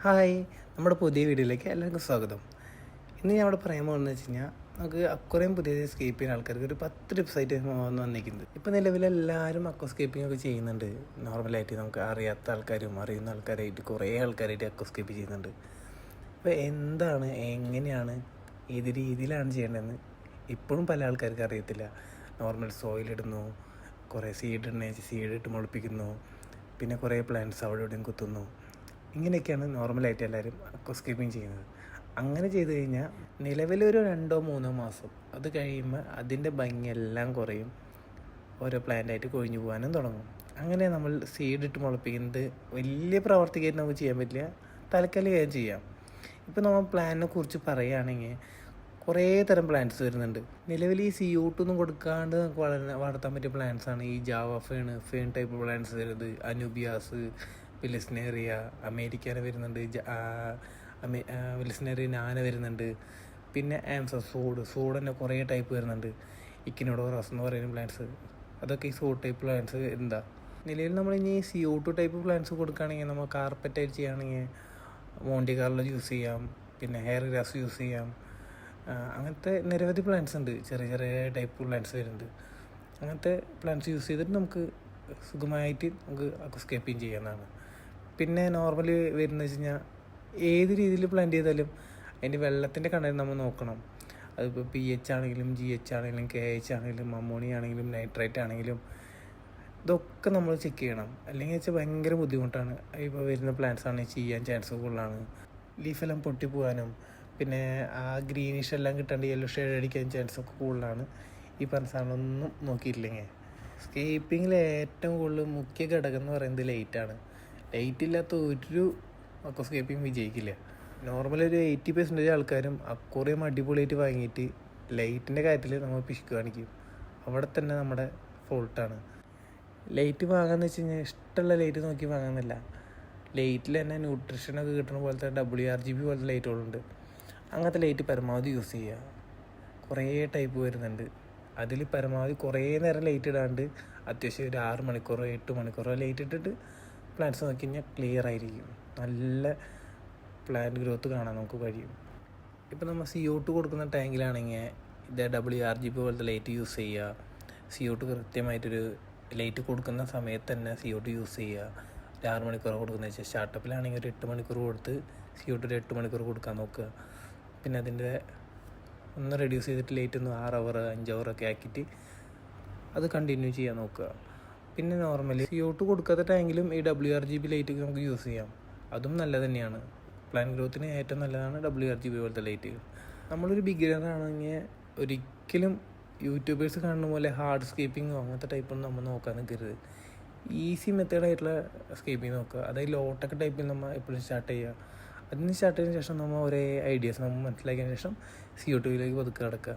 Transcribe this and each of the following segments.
Hi നമ്മുടെ പുതിയ വീഡിയോയിലേക്ക് എല്ലാവർക്കും സ്വാഗതം. ഇന്ന് ഞാൻ ഇവിടെ പറയാൻ പോകുന്നത് വെച്ച് കഴിഞ്ഞാൽ നമുക്ക് അക്കുറേം പുതിയ സ്കേപ്പ് ചെയ്യുന്ന ആൾക്കാർക്ക് ഒരു പത്ത് ടിപ്സായിട്ട് വന്ന് വന്നിരിക്കുന്നത് ഇപ്പോൾ നിലവിലെല്ലാവരും അക്വസ്കേപ്പിംഗ് ഒക്കെ ചെയ്യുന്നുണ്ട്. നോർമലായിട്ട് നമുക്ക് അറിയാത്ത ആൾക്കാരും അറിയുന്ന ആൾക്കാരായിട്ട് കുറേ ആൾക്കാരായിട്ട് അക്വസ്കേപ്പ് ചെയ്യുന്നുണ്ട്. അപ്പോൾ എന്താണ് എങ്ങനെയാണ് ഏത് രീതിയിലാണ് ചെയ്യേണ്ടതെന്ന് ഇപ്പോഴും പല ആൾക്കാർക്ക് അറിയത്തില്ല. നോർമൽ സോയിലിടുന്നു കുറേ സീഡ് ഇടണേ സീഡ് ഇട്ട് മുളപ്പിക്കുന്നു പിന്നെ കുറേ പ്ലാന്റ്സ് അവിടെ ഇവിടെയും കുത്തുന്നു. ഇങ്ങനെയൊക്കെയാണ് നോർമലായിട്ട് എല്ലാവരും സ്കിപ്പിംഗ് ചെയ്യുന്നത്. അങ്ങനെ ചെയ്തു കഴിഞ്ഞാൽ നിലവിലൊരു രണ്ടോ മൂന്നോ മാസം അത് കഴിയുമ്പോൾ അതിന്റെ ഭംഗിയെല്ലാം കുറയും. ഓരോ പ്ലാന്റായിട്ട് കൊഴിഞ്ഞു പോകാനും തുടങ്ങും. അങ്ങനെ നമ്മൾ സീഡ് ഇട്ട് മുളപ്പിക്കുന്നത് വലിയ പ്രവർത്തിക്കായിട്ട് നമുക്ക് ചെയ്യാൻ പറ്റില്ല. താൽക്കാലികമായി ചെയ്യാം. ഇപ്പോൾ നമ്മൾ പ്ലാനിനെ കുറിച്ച് പറയുകയാണെങ്കിൽ കുറേ തരം പ്ലാന്റ്സ് വരുന്നുണ്ട്. നിലവിൽ ഈ സി ഒന്നും കൊടുക്കാണ്ട് നമുക്ക് വളര വളർത്താൻ പറ്റിയ പ്ലാന്റ്സാണ് ഈ Java fern fern type plants വരുന്നത് അനൂബിയാസ് വിലിസ്നേറിയ അമേരിക്കാന വരുന്നുണ്ട് വിലിസ്നേറിയ നാന വരുന്നുണ്ട്. പിന്നെ ആംസ സൂഡ് സൂഡ് തന്നെ കുറേ ടൈപ്പ് വരുന്നുണ്ട്. ഇക്കിനോഡോറസ് എന്ന് പറയുന്ന പ്ലാന്റ്സ് അതൊക്കെ ഈ സൂഡ് ടൈപ്പ് പ്ലാന്റ്സ് എന്താ? നിലവിൽ നമ്മൾ ഇനി C O two type plants കൊടുക്കുകയാണെങ്കിൽ നമ്മൾ കാർപ്പറ്റായിട്ട് ചെയ്യുകയാണെങ്കിൽ മോണ്ടി കാർലോ യൂസ് ചെയ്യാം. പിന്നെ ഹെയർ ഗ്രാസ് യൂസ് ചെയ്യാം അങ്ങനത്തെ നിരവധി പ്ലാന്റ്സ് ഉണ്ട്. ചെറിയ ചെറിയ ടൈപ്പ് പ്ലാന്റ്സ് വരുന്നുണ്ട്. അങ്ങനത്തെ പ്ലാന്റ്സ് യൂസ് ചെയ്തിട്ട് നമുക്ക് സുഖമായിട്ട് നമുക്ക് അക്വസ്കേപ്പിങ് ചെയ്യാവുന്നതാണ് പിന്നെ നോർമലി വരുന്നത് വെച്ച് കഴിഞ്ഞാൽ ഏത് രീതിയിൽ പ്ലാന്റ് ചെയ്താലും അതിന്റെ വെള്ളത്തിന്റെ കണ്ടന്റ് നമ്മൾ നോക്കണം. അതിപ്പോൾ പി എച്ച് ആണെങ്കിലും ജി എച്ച് ആണെങ്കിലും കെ എച്ച് ആണെങ്കിലും അമോണിയ ആണെങ്കിലും നൈട്രേറ്റ് ആണെങ്കിലും ഇതൊക്കെ നമ്മൾ ചെക്ക് ചെയ്യണം. അല്ലെങ്കിൽ വെച്ചാൽ ഭയങ്കര ബുദ്ധിമുട്ടാണ്. ഇപ്പോൾ വരുന്ന പ്ലാന്റ്സ് ആണെങ്കിൽ ചെയ്യാൻ ചാൻസ് കൂടുതലാണ്. ലീഫെല്ലാം പൊട്ടിപ്പോകാനും പിന്നെ ആ ഗ്രീനിഷ് എല്ലാം കിട്ടാണ്ട് യെല്ലോ ഷെയ്ഡ് അടിക്കാൻ ചാൻസ് ഒക്കെ കൂടുതലാണ്. ഈ പറഞ്ഞ സാധനമൊന്നും നോക്കിയിട്ടില്ലെങ്കിൽ സ്കേപ്പിങ്ങിൽ ഏറ്റവും കൂടുതൽ മുഖ്യ ഘടകം എന്ന് പറയുന്നത് ലൈറ്റാണ് ലൈറ്റ് ഇല്ലാത്ത ഒരു അക്വസ്കേപ്പിംഗ് വിജയിക്കില്ല. നോർമലി ഒരു എയ്റ്റി പെർസെന്റേജ് ആൾക്കാരും അക്വറിയം അടിപൊളിയായിട്ട് വാങ്ങിയിട്ട് ലൈറ്റിന്റെ കാര്യത്തിൽ നമ്മൾ പിശുക്ക് കാണിക്കും അവിടെ തന്നെ നമ്മുടെ ഫോൾട്ടാണ് ലൈറ്റ് വാങ്ങാന്ന് വെച്ച് കഴിഞ്ഞാൽ ഇഷ്ടമുള്ള ലൈറ്റ് നോക്കി വാങ്ങുന്നില്ല. ലൈറ്റിൽ തന്നെ ന്യൂട്രീഷനൊക്കെ കിട്ടുന്ന പോലത്തെ ഡബ്ല്യു ആർ ജി ബി പോലത്തെ ലൈറ്റുകളുണ്ട് അങ്ങനത്തെ ലൈറ്റ് പരമാവധി യൂസ് ചെയ്യുക. കുറേ ടൈപ്പ് വരുന്നുണ്ട്. അതിൽ പരമാവധി കുറേ നേരം ലൈറ്റ് ഇടാണ്ട് അത്യാവശ്യം ഒരു ആറ് മണിക്കൂറോ എട്ട് മണിക്കൂറോ ലൈറ്റ് ഇട്ടിട്ട് പ്ലാന്റ്സ് നോക്കി കഴിഞ്ഞാൽ ക്ലിയർ ആയിരിക്കും. നല്ല പ്ലാന്റ് ഗ്രോത്ത് കാണാൻ നമുക്ക് കഴിയും. ഇപ്പം നമ്മൾ സി ഒ കൊടുക്കുന്ന ടാങ്കിലാണെങ്കിൽ ഇത് ഡബ്ല്യു ആർ ജി പി പോലത്തെ ലൈറ്റ് യൂസ് ചെയ്യുക സി ഒ കൃത്യമായിട്ടൊരു ലൈറ്റ് കൊടുക്കുന്ന സമയത്ത് തന്നെ സി ഒ യൂസ് ചെയ്യുക ഒരു ആറ് മണിക്കൂർ കൊടുക്കുന്ന വെച്ചാൽ സ്റ്റാർട്ടപ്പിലാണെങ്കിൽ ഒരു എട്ട് മണിക്കൂർ കൊടുത്ത് സി ഒ ഒരു എട്ട് മണിക്കൂർ കൊടുക്കാൻ നോക്കുക പിന്നെ അതിന്റെ ഒന്ന് റെഡ്യൂസ് ചെയ്തിട്ട് ലൈറ്റ് ഒന്ന് ആറ് അവർ അഞ്ച് അവർ ഒക്കെ ആക്കിയിട്ട് അത് കണ്ടിന്യൂ ചെയ്യാൻ നോക്കുക പിന്നെ നോർമലി സി ഒ കൊടുക്കാത്ത ടാങ്കിലും ഈ W R G B light നമുക്ക് യൂസ് ചെയ്യാം. അതും നല്ലത് തന്നെയാണ്. പ്ലാൻ ഗ്രോത്തിന് ഏറ്റവും നല്ലതാണ് ഡബ്ല്യു ആർ ജി ബി പോലത്തെ ലൈറ്റ് നമ്മളൊരു ബിഗിനറാണെങ്കിൽ ഒരിക്കലും യൂട്യൂബേഴ്സ് കാണുന്ന പോലെ ഹാർഡ് സ്കേപ്പിങ്ങോ അങ്ങനത്തെ ടൈപ്പൊന്നും നമ്മൾ നോക്കാൻ നിൽക്കരുത്. ഈസി മെത്തേഡായിട്ടുള്ള സ്കേപ്പിംഗ് നോക്കുക. അതായത് ലോട്ടൊക്കെ ടൈപ്പിൽ നമ്മൾ എപ്പോഴും സ്റ്റാർട്ട് ചെയ്യുക. അതിന് സ്റ്റാർട്ട് ചെയ്തതിന് ശേഷം നമ്മൾ ഒരേ ഐഡിയാസ് നമ്മൾ മനസ്സിലാക്കിയതിന് ശേഷം സി ഒ ടുവിലേക്ക് പതുക്കെ കിടക്കുക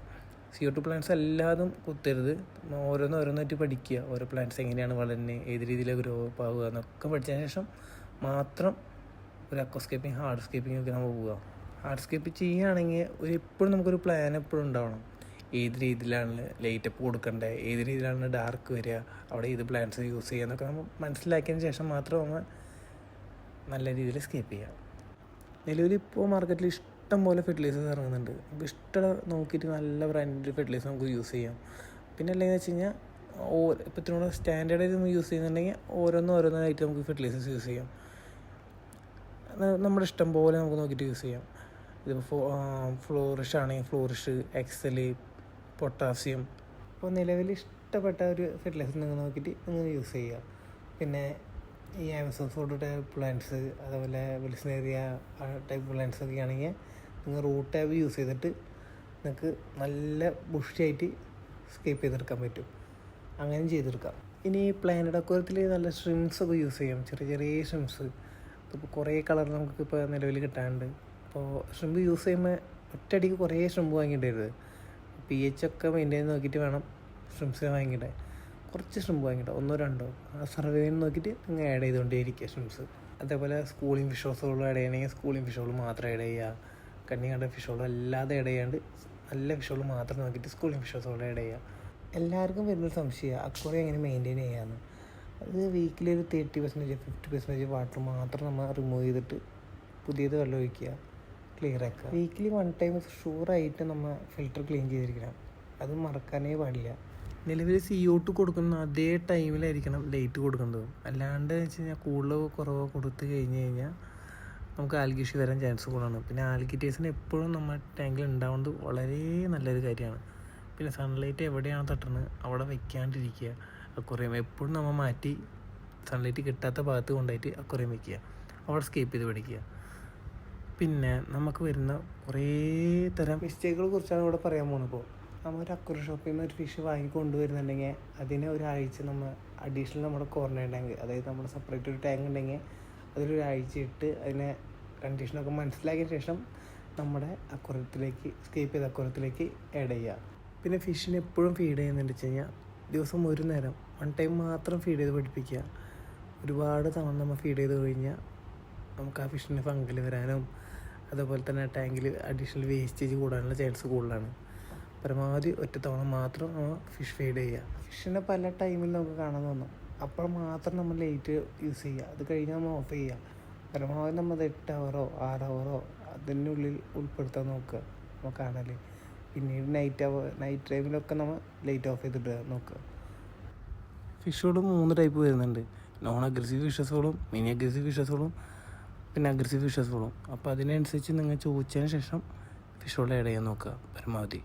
സി ഒ ടു പ്ലാന്റ്സ് എല്ലാതും കുത്തരുത്. ഓരോന്ന് ഓരോന്നായിട്ട് പഠിക്കുക. ഓരോ പ്ലാന്റ്സ് എങ്ങനെയാണ് വളരുന്നത് ഏത് രീതിയിലാണ് ഗ്രോ അപ്പ് ആവുക എന്നൊക്കെ പഠിച്ചതിന് ശേഷം മാത്രം ഒരു അക്കോസ്കേപ്പിംഗ് ഹാർഡ്സ്കേപ്പിംഗ് ഒക്കെ നമ്മൾ പോവുക. ഹാർഡ് സ്കേപ്പ് ചെയ്യുകയാണെങ്കിൽ ഒരു എപ്പോഴും നമുക്കൊരു പ്ലാൻ എപ്പോഴും ഉണ്ടാവണം. ഏത് രീതിയിലാണ് ലൈറ്റ് അപ്പ് കൊടുക്കേണ്ടത് ഏത് രീതിയിലാണ് ഡാർക്ക് വരിക അവിടെ ഏത് പ്ലാന്റ്സ് യൂസ് ചെയ്യുക എന്നൊക്കെ നമ്മൾ മനസ്സിലാക്കിയതിന് ശേഷം മാത്രം നമ്മൾ നല്ല രീതിയിൽ സ്കേപ്പ് ചെയ്യുക. നിലവിൽ ഇപ്പോൾ മാർക്കറ്റിൽ ഇഷ്ടം പോലെ ഫെർട്ടിലൈസേഴ്സ് ഇറങ്ങുന്നുണ്ട്. അപ്പോൾ ഇഷ്ടം നോക്കിയിട്ട് നല്ല ബ്രാൻഡ് ഫെർട്ടിലൈസർ നമുക്ക് യൂസ് ചെയ്യാം. പിന്നെ അല്ലെങ്കിൽ വെച്ച് കഴിഞ്ഞാൽ ഓ ഇപ്പോൾ ഇതിനോട് സ്റ്റാൻഡേർഡായിട്ട് നമ്മൾ യൂസ് ചെയ്യുന്നുണ്ടെങ്കിൽ ഓരോന്നും ഓരോന്നായിട്ട് നമുക്ക് ഫെർട്ടിലൈസേഴ്സ് യൂസ് ചെയ്യാം. നമ്മുടെ ഇഷ്ടം പോലെ നമുക്ക് നോക്കിയിട്ട് യൂസ് ചെയ്യാം. ഇതിപ്പോൾ ഫ്ലോറിഷ് ആണെങ്കിൽ ഫ്ലോറിഷ് എക്സൽ പൊട്ടാസ്യം അപ്പോൾ നിലവിൽ ഇഷ്ടപ്പെട്ട ഒരു ഫെർട്ടിലൈസർ നിങ്ങൾ നോക്കിയിട്ട് നിങ്ങൾ യൂസ് ചെയ്യുക പിന്നെ ഈ ആമസോൺ ഫോട്ടോ ടൈപ്പ് പ്ലാന്റ്സ് അതേപോലെ വിൽസ്നേറിയ ടൈപ്പ് പ്ലാന്റ്സ് ഒക്കെ ആണെങ്കിൽ നിങ്ങൾ റൂട്ട് ടാബ് യൂസ് ചെയ്തിട്ട് നിങ്ങൾക്ക് നല്ല ബുഷിയായിട്ട് സ്കേപ്പ് ചെയ്തെടുക്കാൻ പറ്റും. അങ്ങനെ ചെയ്തെടുക്കാം. ഇനി പ്ലാനറ്റ് അക്വരത്തിൽ നല്ല സ്ട്രിംസ് ഒക്കെ യൂസ് ചെയ്യാം. ചെറിയ ചെറിയ സ്ട്രിംസ് ഇപ്പോൾ കുറേ കളർ നമുക്ക് ഇപ്പോൾ നിലവിൽ കിട്ടാനുണ്ട്. അപ്പോൾ ഷ്രിമ്പ് യൂസ് ചെയ്യുമ്പോൾ ഒറ്റയടിക്ക് കുറേ ഷ്രിമ്പ് വാങ്ങിയിട്ടരുത് പി എച്ച് ഒക്കെ മെയിന്റെയിൻ നോക്കിയിട്ട് വേണം ഷ്രിംസ് വാങ്ങിയിട്ട് കുറച്ച് ഷ്രിമ്പ് വാങ്ങിയിട്ട് ഒന്നോ രണ്ടോ. ആ സർവേന്ന് നോക്കിയിട്ട് നിങ്ങൾ ആഡ് ചെയ്തുകൊണ്ടേ ഇരിക്കുക ഷ്രിംസ് അതേപോലെ സ്കൂളിംഗ് ഫിഷോസുകൾ ആഡ് ചെയ്യണമെങ്കിൽ സ്കൂളിംഗ് ഫിഷോൾ മാത്രം ആഡ് ചെയ്യുക. കണ്ണി കണ്ട ഫിഷോളും അല്ലാതെ ഇടയാണ്ട് നല്ല ഫിഷോൾ മാത്രം നോക്കിയിട്ട് സ്കൂളിൽ ഫിഷോസോടെ ചെയ്യുക എല്ലാവർക്കും വരുന്ന സംശയം. അക്വറി എങ്ങനെ മെയിന്റെയിൻ ചെയ്യാമെന്ന് അത് വീക്കിലി ഒരു thirty percentage fifty percentage water മാത്രം നമ്മൾ റിമൂവ് ചെയ്തിട്ട് പുതിയത് വെള്ളം ഒഴിക്കുക ക്ലിയർ ആക്കുക. വീക്കിലി വൺ ടൈം ഷുവറായിട്ട് നമ്മൾ ഫിൽറ്റർ ക്ലീൻ ചെയ്തിരിക്കണം. അത് മറക്കാനേ പാടില്ല. നിലവിൽ സി ഒ കൊടുക്കുന്ന അതേ ടൈമിലായിരിക്കണം ലൈറ്റ് കൊടുക്കേണ്ടത് അല്ലാണ്ട് വെച്ച് കഴിഞ്ഞാൽ കൂടുതലോ കുറവോ കൊടുത്തു കഴിഞ്ഞ് കഴിഞ്ഞാൽ നമുക്ക് ആൽഗിഷി വരാൻ ചാൻസ് കൂടുതലാണ്. പിന്നെ ആൽഗിറ്റേഴ്സിന് എപ്പോഴും നമ്മുടെ ടാങ്കിൽ ഉണ്ടാവുന്നത് വളരെ നല്ലൊരു കാര്യമാണ്. പിന്നെ സൺലൈറ്റ് എവിടെയാണ് തട്ടുന്നത് അവിടെ വെക്കാണ്ടിരിക്കുക. അക്വറിയം എപ്പോഴും നമ്മൾ മാറ്റി സൺലൈറ്റ് കിട്ടാത്ത ഭാഗത്ത് കൊണ്ടായിട്ട് അക്വറിയം വെക്കുക. അവിടെ സ്കേപ്പ് ചെയ്ത് പഠിക്കുക. പിന്നെ നമുക്ക് വരുന്ന കുറേ തരം മിസ്റ്റേക്കുകളെ കുറിച്ചാണ് ഇവിടെ പറയാൻ പോകുന്നത് നമ്മൾ ഒരു അക്വറി ഷോപ്പിൽ നിന്ന് ഒരു ഫിഷ് വാങ്ങിക്കൊണ്ടുവരുന്നുണ്ടെങ്കിൽ അതിനെ ഒരാഴ്ച നമ്മൾ അഡീഷണൽ നമ്മുടെ കോർണർ ടാങ്ക് അതായത് നമ്മുടെ സെപ്പറേറ്റ് ഒരു ടാങ്ക് ഉണ്ടെങ്കിൽ അതിലൊരാഴ്ച ഇട്ട് അതിനെ കണ്ടീഷനൊക്കെ മനസ്സിലാക്കിയ ശേഷം നമ്മുടെ അക്വറത്തിലേക്ക് സ്കേപ്പ് ചെയ്ത അക്വറത്തിലേക്ക് ആഡ് ചെയ്യുക. പിന്നെ ഫിഷിന് എപ്പോഴും ഫീഡ് ചെയ്യുന്നുണ്ട് വെച്ച് കഴിഞ്ഞാൽ ദിവസം ഒരു നേരം വൺ ടൈം മാത്രം ഫീഡ് ചെയ്ത് പഠിപ്പിക്കുക. ഒരുപാട് തവണ നമ്മൾ ഫീഡ് ചെയ്ത് കഴിഞ്ഞാൽ നമുക്ക് ആ ഫിഷിന് ഫംഗൽ വരാനും അതുപോലെ തന്നെ ടാങ്കിൽ അഡീഷണൽ വേസ്റ്റേജ് കൂടാനുള്ള ചാൻസ് കൂടുതലാണ്. പരമാവധി ഒറ്റ തവണ മാത്രം നമ്മൾ ഫിഷ് ഫീഡ് ചെയ്യുക. ഫിഷിനെ പല ടൈമിൽ നമുക്ക് കാണാൻ തോന്നും. അപ്പോൾ മാത്രം നമ്മൾ ലൈറ്റ് യൂസ് ചെയ്യുക. അത് കഴിഞ്ഞ് നമ്മൾ ഓഫ് ചെയ്യുക. പരമാവധി നമ്മൾ എട്ട് അവറോ ആറ് അവറോ അതിനുള്ളിൽ ഉൾപ്പെടുത്താൻ നോക്കുക നമ്മൾ കാണൽ പിന്നീട് നൈറ്റ് അവർ നൈറ്റ് ടൈമിലൊക്കെ നമ്മൾ ലൈറ്റ് ഓഫ് ചെയ്തിട്ട് നോക്കുക. ഫിഷുകളും മൂന്ന് ടൈപ്പ് വരുന്നുണ്ട്. നോൺ അഗ്രസീവ് ഫിഷസുകളും മിനി അഗ്രസീവ് ഫിഷസുകളും പിന്നെ അഗ്രസീവ് ഫിഷസുകളും അപ്പോൾ അതിനനുസരിച്ച് നിങ്ങൾ ചോദിച്ചതിന് ശേഷം ഫിഷുകൾ ആഡ് ചെയ്യാൻ നോക്കുക പരമാവധി.